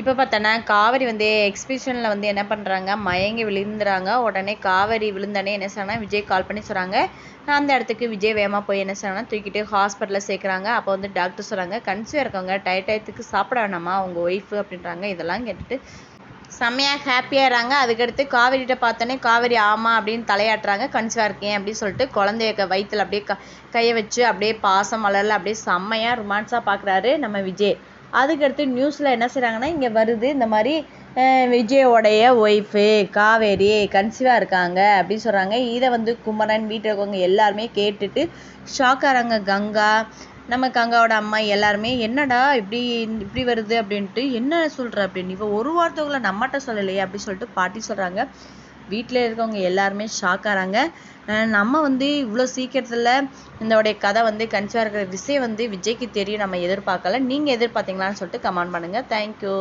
இப்போ பார்த்தோன்னா காவேரி வந்து எக்ஸிபிஷனில் வந்து என்ன பண்ணுறாங்க மயங்கி விழுந்துறாங்க. உடனே காவேரி விழுந்தானே என்ன செய்றாங்கன்னா விஜய் கால் பண்ணி சொல்கிறாங்க அந்த இடத்துக்கு விஜய் வேகமாக போய் என்ன செய்றாங்கன்னா தூக்கிட்டு ஹாஸ்பிட்டலில் சேர்க்குறாங்க. அப்போ வந்து டாக்டர் சொல்கிறாங்க கன்சியூவாக இருக்கவங்க டய டயத்துக்கு சாப்பிட வேணாமா? அவங்க ஒய்ஃபு அப்படின்றாங்க. இதெல்லாம் கேட்டுட்டு செம்மையாக ஹாப்பியாகிறாங்க அதுக்கடுத்து காவேரிகிட்ட பார்த்தோன்னே காவேரி ஆமாம் அப்படின்னு தலையாட்டுறாங்க. கன்சிவாக இருக்கேன் அப்படின்னு சொல்லிட்டு குழந்தைய வயிற்றில் அப்படியே க கையை வச்சு அப்படியே பாசம் மலரில் அப்படியே செம்மையாக ரொமான்ஸாக பார்க்குறாரு நம்ம விஜய். அதுக்கடுத்து நியூஸில் என்ன செய்கிறாங்கன்னா இங்கே வருது இந்த மாதிரி விஜயோடைய ஒய்ஃபு காவேரி கன்சீவாக இருக்காங்க அப்படின்னு சொல்கிறாங்க இதை வந்து குமரன் வீட்டில் இருக்கவங்க எல்லாருமே கேட்டுட்டு ஷாக்காராங்க கங்கா. நம்ம கங்காவோட அம்மா எல்லாருமே என்னடா இப்படி இப்படி வருது? அப்படின்ட்டு என்ன சொல்கிற அப்படின்னு. இப்போ ஒரு வார்த்தைகளை நம்மகிட்ட சொல்லலையே அப்படின்னு சொல்லிட்டு பாட்டி சொல்கிறாங்க வீட்டில் இருக்கவங்க எல்லாருமே ஷாக் ஆகிறாங்க அஹ் நம்ம வந்து இவ்வளோ சீக்கிரத்தில் இதோடைய கதை வந்து கன்சிவாக இருக்கிற விஷயம் வந்து விஜய்க்கு தெரியும் நம்ம எதிர்பார்க்கல. நீங்கள் எதிர்பார்த்தீங்களான்னு சொல்லிட்டு கமெண்ட் பண்ணுங்கள் தேங்க்யூ